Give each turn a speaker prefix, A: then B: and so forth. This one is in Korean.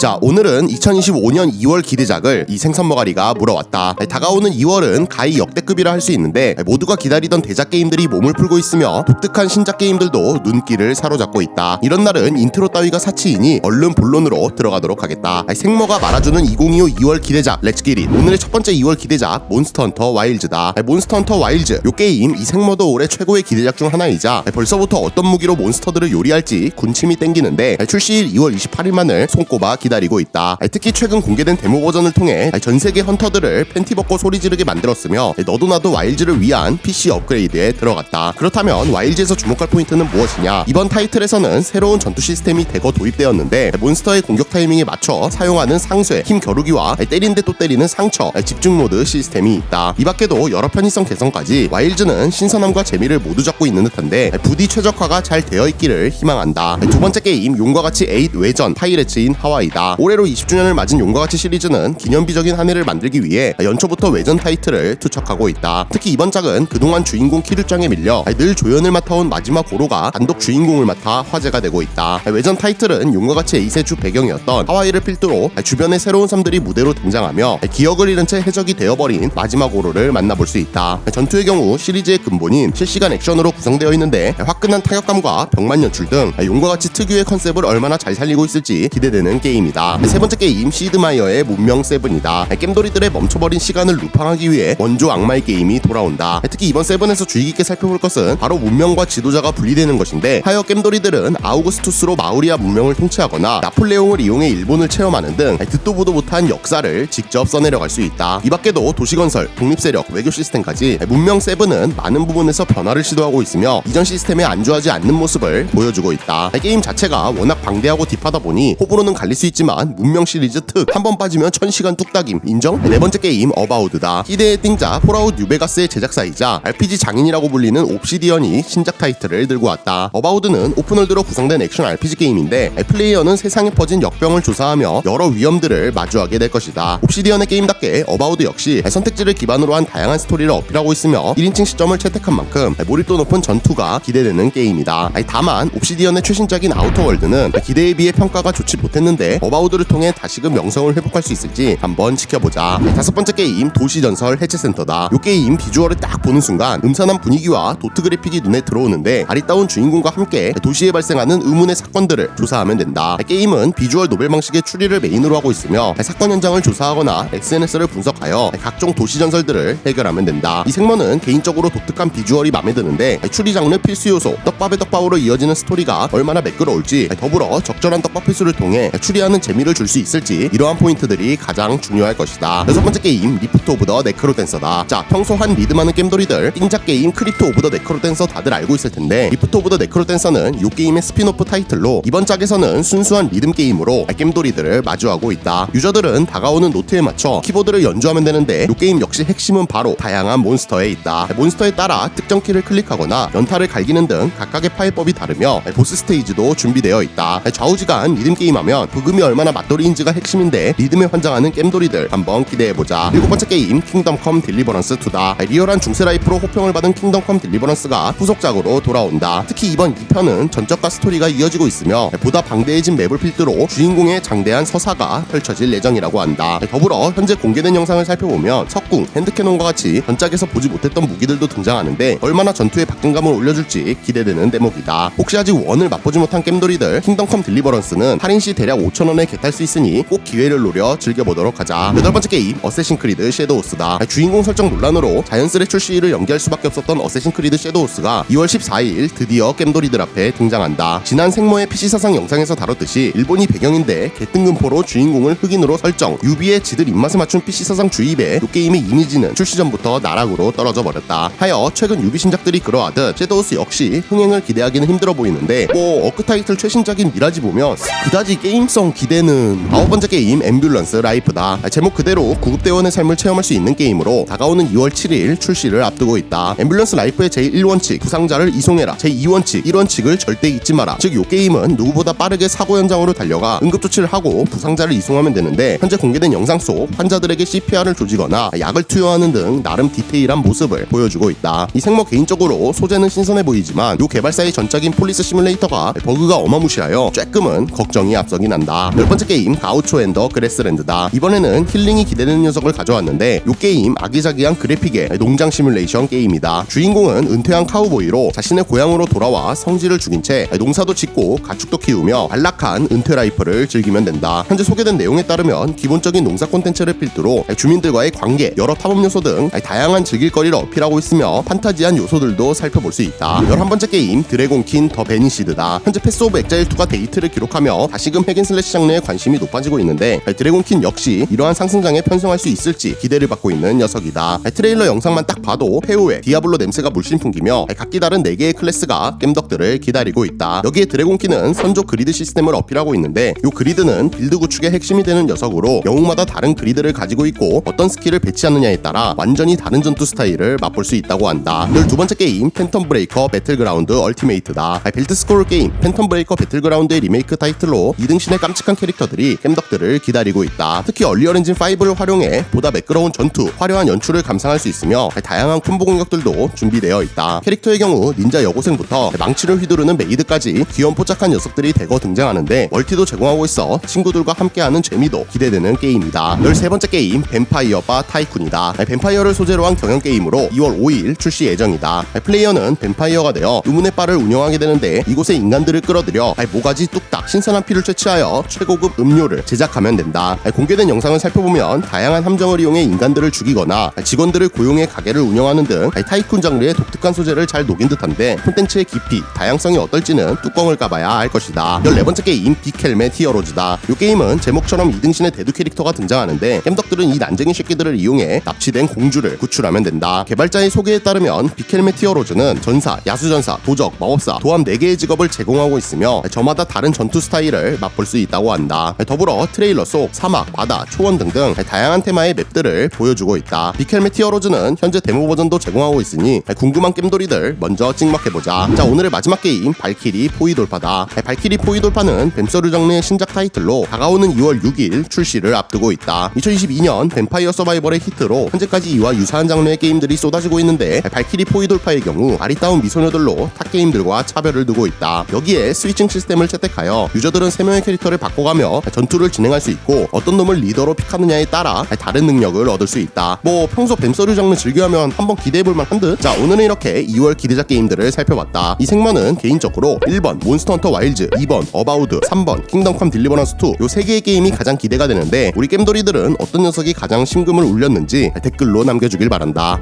A: 자 오늘은 2025년 2월 기대작을 이 생선머가리가 물어왔다. 다가오는 2월은 가히 역대급이라 할 수 있는데 모두가 기다리던 대작 게임들이 몸을 풀고 있으며 독특한 신작 게임들도 눈길을 사로잡고 있다. 이런 날은 인트로 따위가 사치이니 얼른 본론으로 들어가도록 하겠다. 생머가 말아주는 2025 2월 기대작 렛츠기릿 오늘의 첫 번째 2월 기대작 몬스터헌터 와일즈다. 몬스터헌터 와일즈 요 게임 이 생머도 올해 최고의 기대작 중 하나이자 벌써부터 어떤 무기로 몬스터들을 요리할지 군침이 땡기는데 출시일 2월 28일만을 손꼽아 기 다리고 있다. 특히 최근 공개된 데모 버전을 통해 전 세계 헌터들을 팬티 벗고 소리 지르게 만들었으며 너도 나도 와일즈를 위한 PC 업그레이드에 들어갔다. 그렇다면 와일즈에서 주목할 포인트는 무엇이냐? 이번 타이틀에서는 새로운 전투 시스템이 대거 도입되었는데 몬스터의 공격 타이밍에 맞춰 사용하는 상쇄, 힘 겨루기와 때린데 또 때리는 상처, 집중 모드 시스템이 있다. 이 밖에도 여러 편의성 개선까지 와일즈는 신선함과 재미를 모두 잡고 있는 듯한데 부디 최적화가 잘 되어 있기를 희망한다. 두 번째 게임 용과 같이 에잇 외전 파이레츠인 하와이다. 올해로 20주년을 맞은 용과 같이 시리즈는 기념비적인 한 해를 만들기 위해 연초부터 외전 타이틀을 투척하고 있다. 특히 이번 작은 그동안 주인공 키류짱에 밀려 늘 조연을 맡아온 마지막 고로가 단독 주인공을 맡아 화제가 되고 있다. 외전 타이틀은 용과 같이 에잇의 주 배경이었던 하와이를 필두로 주변의 새로운 섬들이 무대로 등장하며 기억을 잃은 채 해적이 되어버린 마지막 고로를 만나볼 수 있다. 전투의 경우 시리즈의 근본인 실시간 액션으로 구성되어 있는데 화끈한 타격감과 병만 연출 등 용과 같이 특유의 컨셉을 얼마나 잘 살리고 있을지 기대되는 게임이다. 게임이다. 세 번째 게임 시드마이어의 문명 세븐이다. 겜돌이들의 멈춰버린 시간을 루팡하기 위해 원조 악마의 게임이 돌아온다. 특히 이번 세븐에서 주의 깊게 살펴볼 것은 바로 문명과 지도자가 분리되는 것인데 하여 겜돌이들은 아우구스투스로 마우리아 문명을 통치하거나 나폴레옹을 이용해 일본을 체험하는 등 듣도 보도 못한 역사를 직접 써내려갈 수 있다. 이 밖에도 도시건설, 독립세력, 외교 시스템까지 문명 세븐은 많은 부분에서 변화를 시도하고 있으며 이전 시스템에 안주하지 않는 모습을 보여주고 있다. 게임 자체가 워낙 방대하고 딥하다 보니 호불호는 갈릴 수 있지 만 문명 시리즈 특 한 번 빠지면 천시간 뚝딱임. 인정? 네 번째 게임 어바우드다. 희대의 띵자 폴아웃 뉴베가스의 제작사이자 RPG 장인이라고 불리는 옵시디언이 신작 타이틀을 들고 왔다. 어바우드는 오픈월드로 구성된 액션 RPG 게임인데 플레이어는 세상에 퍼진 역병을 조사하며 여러 위험들을 마주하게 될 것이다. 옵시디언의 게임답게 어바우드 역시 선택지를 기반으로 한 다양한 스토리를 어필하고 있으며 1인칭 시점을 채택한 만큼 몰입도 높은 전투가 기대되는 게임이다. 다만 옵시디언의 최신작인 아우터월드는 기대에 비해 평가가 좋지 못했는데 어바우드를 통해 다시금 명성을 회복할 수 있을지 한번 지켜보자. 다섯 번째 게임 도시전설 해체센터다. 이 게임 비주얼을 딱 보는 순간 음산한 분위기와 도트 그래픽이 눈에 들어오는데 아리따운 주인공과 함께 도시에 발생하는 의문의 사건들을 조사하면 된다. 게임은 비주얼 노벨 방식의 추리를 메인으로 하고 있으며 사건 현장을 조사하거나 SNS를 분석하여 각종 도시전설들을 해결하면 된다. 이 생머는 개인적으로 독특한 비주얼이 마음에 드는데 추리 장르 필수 요소 떡밥의 떡밥으로 이어지는 스토리가 얼마나 매끄러울지 더불어 적절한 떡밥 필수를 통해 추리하는 재미를 줄 수 있을지 이러한 포인트들이 가장 중요할 것이다. 여섯 번째 게임 리프트 오브 더 네크로 댄서다. 자 평소 한 리듬하는 겜돌이들 띵작 게임 크립트 오브 더 네크로 댄서 다들 알고 있을 텐데 리프트 오브 더 네크로 댄서는 이 게임의 스피노프 타이틀로 이번 작에서는 순수한 리듬 게임으로 겜돌이들을 마주하고 있다. 유저들은 다가오는 노트에 맞춰 키보드를 연주하면 되는데 이 게임 역시 핵심은 바로 다양한 몬스터에 있다. 몬스터에 따라 특정 키를 클릭하거나 연타를 갈기는 등 각각의 파일법이 다르며 보스 스테이지도 준비되어 있다. 좌우지간 리듬 게임하면 부금이 얼마나 맛돌이인지가 핵심인데 리듬에 환장하는 겜돌이들 한번 기대해보자. 일곱 번째 게임 킹덤 컴 딜리버런스 2다 리얼한 중세 라이프로 호평을 받은 킹덤 컴 딜리버런스가 후속작으로 돌아온다. 특히 이번 2편은 전적과 스토리가 이어지고 있으며 보다 방대해진 맵을 필두로 주인공의 장대한 서사가 펼쳐질 예정이라고 한다. 더불어 현재 공개된 영상을 살펴보면 석궁, 핸드캐논과 같이 전작에서 보지 못했던 무기들도 등장하는데 얼마나 전투에 박근감을 올려줄지 기대되는 대목이다. 혹시 아직 원을 맛보지 못한 겜돌이들 킹덤 컴 딜리버런스는 할인 시 대략 5 천원에 개탈 수 있으니 꼭 기회를 노려 즐겨보도록 하자. 여덟 번째 게임 어쌔신 크리드 섀도우스다. 주인공 설정 논란으로 자연스레 출시를 연기할 수밖에 없었던 어쌔신 크리드 섀도우스가 2월 14일 드디어 겜돌이들 앞에 등장한다. 지난 생모의 PC 사상 영상에서 다뤘듯이 일본이 배경인데 개뜬금포로 주인공을 흑인으로 설정 유비의 지들 입맛에 맞춘 PC 사상 주입에 이 게임의 이미지는 출시 전부터 나락으로 떨어져 버렸다. 하여 최근 유비 신작들이 그러하듯 섀도우스 역시 흥행을 기대하기는 힘들어 보이는데 뭐 어크 타이틀 최신작인 미라지 보면 그다지 게임성 기대는 아홉 번째 게임 앰뷸런스 라이프다. 제목 그대로 구급대원의 삶을 체험할 수 있는 게임으로 다가오는 2월 7일 출시를 앞두고 있다. 앰뷸런스 라이프의 제1원칙 부상자를 이송해라. 제2원칙 1원칙을 절대 잊지 마라. 즉이 게임은 누구보다 빠르게 사고 현장으로 달려가 응급조치를 하고 부상자를 이송하면 되는데 현재 공개된 영상 속 환자들에게 CPR을 조지거나 약을 투여하는 등 나름 디테일한 모습을 보여주고 있다. 이 생모 개인적으로 소재는 신선해 보이지만 요 개발사의 전작인 폴리스 시뮬레이터가 버그가 어마무시하여 쬐끔은 걱정이 앞서긴 한다 열 번째 게임 가우초 앤더 그레스랜드다. 이번에는 힐링이 기대되는 녀석을 가져왔는데 이 게임 아기자기한 그래픽의 농장 시뮬레이션 게임이다. 주인공은 은퇴한 카우보이로 자신의 고향으로 돌아와 성지를 죽인 채 농사도 짓고 가축도 키우며 안락한 은퇴 라이프를 즐기면 된다. 현재 소개된 내용에 따르면 기본적인 농사 콘텐츠를 필두로 주민들과의 관계, 여러 탐험 요소 등 다양한 즐길거리를 어필하고 있으며 판타지한 요소들도 살펴볼 수 있다. 11번째 게임 드래곤킨 더 베니시드다. 현재 패스 오브 엑자일 2가 데이트를 기록하며 다시금 핵앤슬래시 장르에 관심이 높아지고 있는데 드래곤킨 역시 이러한 상승장에 편성할 수 있을지 기대를 받고 있는 녀석이다. 트레일러 영상만 딱 봐도 페오의 디아블로 냄새가 물씬 풍기며 각기 다른 4개의 클래스가 겜덕들을 기다리고 있다. 여기에 드래곤킨은 선조 그리드 시스템을 어필하고 있는데 이 그리드는 빌드 구축의 핵심이 되는 녀석으로 영웅마다 다른 그리드를 가지고 있고 어떤 스킬을 배치하느냐에 따라 완전히 다른 전투 스타일을 맛볼 수 있다고 한다. 12번째 게임 팬텀 브레이커 배틀그라운드 얼티메이트다. 벨트 스코어 게임 팬텀 브레이커 배틀그라운드의 리메이크 타이틀로 2등신의 깜찍한 캐릭터들이 겜덕들을 기다리고 있다. 특히 얼리어 엔진 5를 활용해 보다 매끄러운 전투, 화려한 연출을 감상할 수 있으며 다양한 콤보 공격들도 준비되어 있다. 캐릭터의 경우 닌자 여고생부터 망치를 휘두르는 메이드까지 귀염 포착한 녀석들이 대거 등장하는데 멀티도 제공하고 있어 친구들과 함께하는 재미도 기대되는 게임이다. 13번째 게임 뱀파이어 바 타이쿤이다. 뱀파이어를 소재로 한 경영 게임으로 2월 5일 출시 예정이다. 플레이어는 뱀파이어가 되어 의문의 바를 운영하게 되는데 이곳에 인간들을 끌어들여 모가지 뚝딱 신선한 피를 채취하여 최고급 음료를 제작하면 된다. 공개된 영상을 살펴보면 다양한 함정을 이용해 인간들을 죽이거나 직원들을 고용해 가게를 운영하는 등 타이쿤 장르의 독특한 소재를 잘 녹인 듯한데 콘텐츠의 깊이, 다양성이 어떨지는 뚜껑을 까봐야 알 것이다. 14번째 게임 빅헬멧 히어로즈다. 이 게임은 제목처럼 이등신의 대두 캐릭터가 등장하는데 겜덕들은 이 난쟁이 새끼들을 이용해 납치된 공주를 구출하면 된다. 개발자의 소개에 따르면 빅헬멧 히어로즈는 전사, 야수전사, 도적, 마법사, 도함 4개의 직업을 제공하고 있으며 저마다 다른 전투 스타일을 맛볼 수 있다고 한다. 더불어 트레일러 속 사막, 바다, 초원 등등 다양한 테마의 맵들을 보여주고 있다. 빅헬멧 히어로즈는 현재 데모 버전도 제공하고 있으니 궁금한 겜돌이들 먼저 찍먹해보자. 자 오늘의 마지막 게임 발키리 포위 돌파다. 발키리 포위 돌파는 뱀서류 장르의 신작 타이틀로 다가오는 2월 6일 출시를 앞두고 있다. 2022년 뱀파이어 서바이벌의 히트로 현재까지 이와 유사한 장르의 게임들이 쏟아지고 있는데 발키리 포위 돌파의 경우 아리따운 미소녀들로 타 게임들과 차별을 두고 있다. 여기에 스위칭 시스템을 채택하여 유저들은 3명의 캐릭터를 바꿔 가며 전투를 진행할 수 있고 어떤 놈을 리더로 픽하느냐에 따라 다른 능력을 얻을 수 있다. 뭐 평소 뱀서류 장르 즐겨하면 한번 기대해볼 만 한 듯. 자 오늘은 이렇게 2월 기대작 게임들을 살펴봤다. 이 생머는 개인적으로 1번 몬스터 헌터 와일즈, 2번 어바우드, 3번 킹덤 컴 딜리버런스 2 요 세 개의 게임이 가장 기대가 되는데 우리 겜돌이들은 어떤 녀석이 가장 심금을 울렸는지 댓글로 남겨주길 바란다.